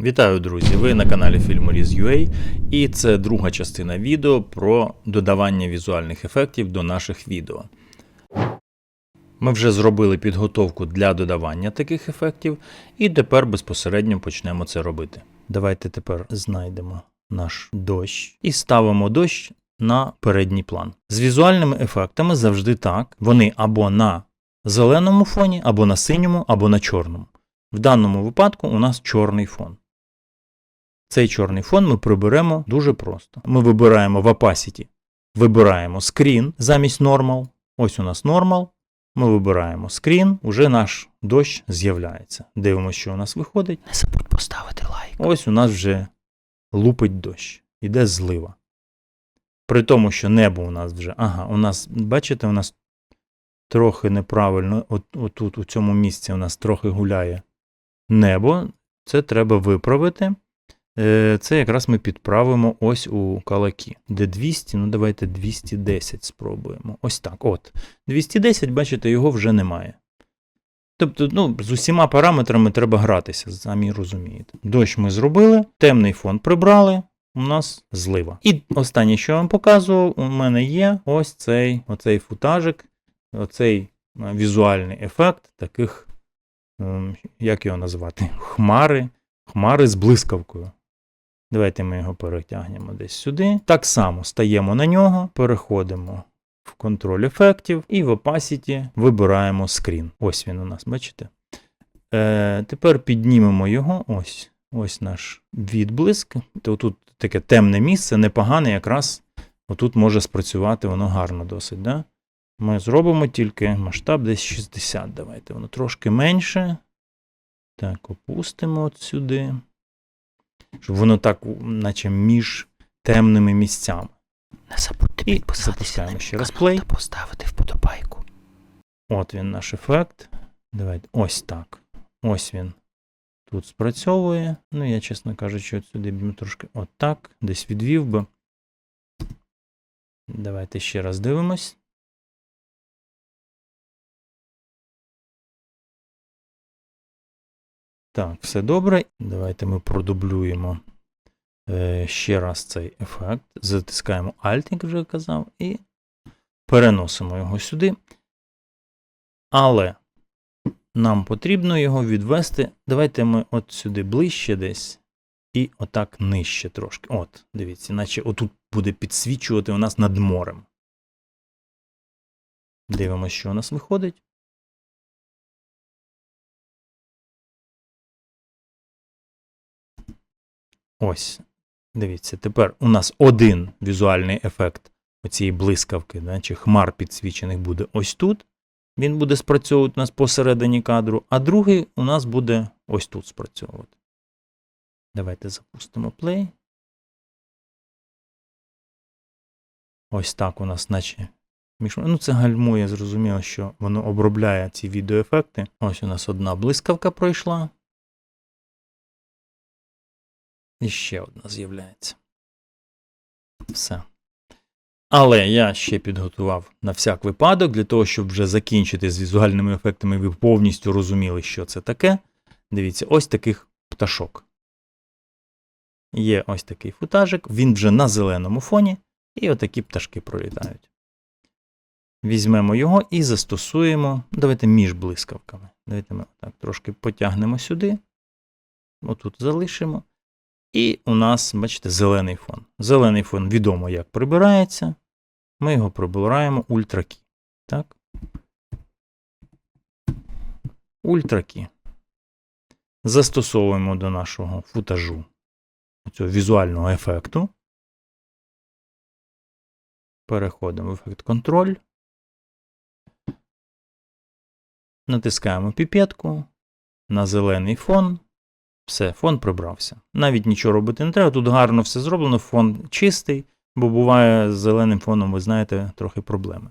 Вітаю, друзі! Ви на каналі Filmoriz.ua і це друга частина відео про додавання візуальних ефектів до наших відео. Ми вже зробили підготовку для додавання таких ефектів, і тепер безпосередньо почнемо це робити. Давайте тепер знайдемо наш дощ і ставимо дощ на передній план. З візуальними ефектами завжди так. Вони або на зеленому фоні, або на синьому, або на чорному. В даному випадку у нас чорний фон. Цей чорний фон ми приберемо дуже просто. Ми вибираємо в Opacity, вибираємо Screen замість Normal. Ось у нас Normal. Ми вибираємо Screen, уже наш дощ з'являється. Дивимося, що у нас виходить. Не забудь поставити лайк. Ось у нас вже лупить дощ. Іде злива. При тому, що небо у нас вже. Ага, у нас, бачите, у нас трохи неправильно. От, отут, у цьому місці у нас трохи гуляє небо. Це треба виправити. Е, Це якраз ми підправимо ось у калакі. Де 200, ну давайте 210 спробуємо. Ось так. От. 210, бачите, його вже немає. Тобто, ну, з усіма параметрами треба гратися, самі розумієте. Дощ ми зробили, темний фон прибрали, у нас злива. І останнє, що я вам показував, у мене є ось цей оцей футажик, оцей е, візуальний ефект таких, ем, як його назвати, хмари, хмари з блискавкою. Давайте ми його перетягнемо десь сюди. Так само стаємо на нього, переходимо в контроль ефектів і в Opacity вибираємо скрін. Ось він у нас, бачите? Е, тепер піднімемо його. Ось ось наш відблиск. То тут таке темне місце, непогане, якраз отут може спрацювати воно гарно досить. Да? Ми зробимо тільки масштаб десь 60. Давайте воно трошки менше. Так, опустимо от сюди. Щоб воно так, наче між темними місцями. Не забудьте підписатися на мій ще раз та поставити вподобайку. От він наш ефект. Давайте ось так. Ось він тут спрацьовує. Ну, я, чесно кажучи, от сюди б трошки отак, десь відвів би. Давайте ще раз дивимось. Так, все добре. Давайте ми продублюємо е, ще раз цей ефект. Затискаємо Alt, як вже казав, і переносимо його сюди. Але нам потрібно його відвести. Давайте ми от сюди ближче десь. І отак нижче трошки. От, дивіться, наче отут буде підсвічувати у нас над морем. Дивимося, що у нас виходить. Ось. Дивіться, тепер у нас один візуальний ефект оцієї блискавки, да, чи хмар підсвічених буде ось тут. Він буде спрацьовувати у нас посередині кадру, а другий у нас буде ось тут спрацьовувати. Давайте запустимо play. Ось так у нас, наче. Ну, це гальмує, зрозуміло, що воно обробляє ці відеоефекти. Ось у нас одна блискавка пройшла. І ще одна з'являється. Все. Але я ще підготував на всяк випадок, для того, щоб вже закінчити з візуальними ефектами, ви повністю розуміли, що це таке. Дивіться, ось таких пташок. Є ось такий футажик, він вже на зеленому фоні, і отакі пташки пролітають. Візьмемо його і застосуємо. Давайте між блискавками. Давайте ми так трошки потягнемо сюди. Отут залишимо. І у нас, бачите, зелений фон. Зелений фон відомо, як прибирається. Ми його прибираємо ультракі. Так? Ультракі. Застосовуємо до нашого футажу цього візуального ефекту. Переходимо в ефект контроль. Натискаємо піпетку на зелений фон. Все, фон прибрався. Навіть нічого робити не треба. Тут гарно все зроблено, фон чистий, бо буває з зеленим фоном, ви знаєте, трохи проблеми.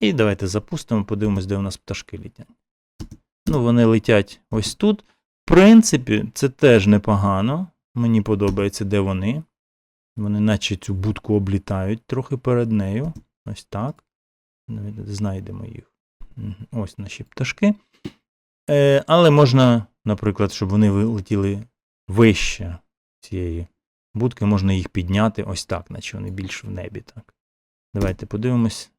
І давайте запустимо, подивимось, де у нас пташки літять. Ну, вони летять ось тут. В принципі, це теж непогано. Мені подобається, де вони. Вони наче цю будку облітають трохи перед нею. Ось так. Знайдемо їх. Ось наші пташки. Е, але можна, наприклад, щоб вони вилетіли вище цієї будки, можна їх підняти ось так, наче вони більш в небі. Так. Давайте подивимось.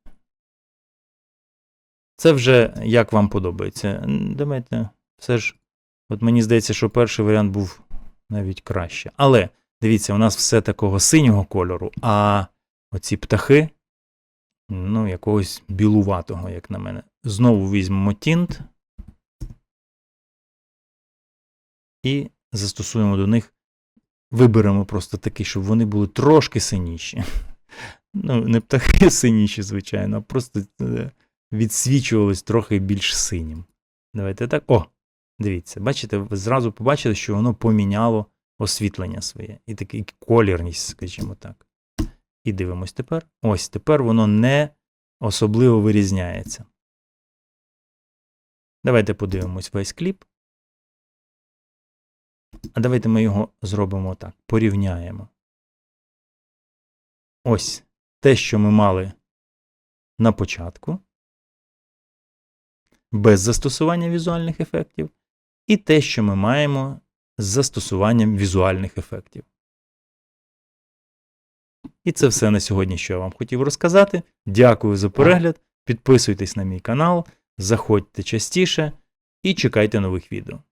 Це вже як вам подобається. Давайте все ж. От мені здається, що перший варіант був навіть краще. Але дивіться, у нас все такого синього кольору, а оці птахи, ну, якогось білуватого, як на мене. Знову візьмемо тінт і застосуємо до них. Виберемо просто такий, щоб вони були трошки синіші. Ну, не птахи синіші, звичайно, а просто е, відсвічувались трохи більш синім. Давайте так. О! Дивіться, бачите, ви зразу побачили, що воно поміняло освітлення своє. І такий колірність, скажімо так. І дивимось тепер. Ось тепер воно не особливо вирізняється. Давайте подивимось весь кліп. А давайте ми його зробимо так. Порівняємо. Ось те, що ми мали на початку, без застосування візуальних ефектів, і те, що ми маємо з застосуванням візуальних ефектів. І це все на сьогодні, що я вам хотів розказати. Дякую за перегляд. Підписуйтесь на мій канал, заходьте частіше і чекайте нових відео.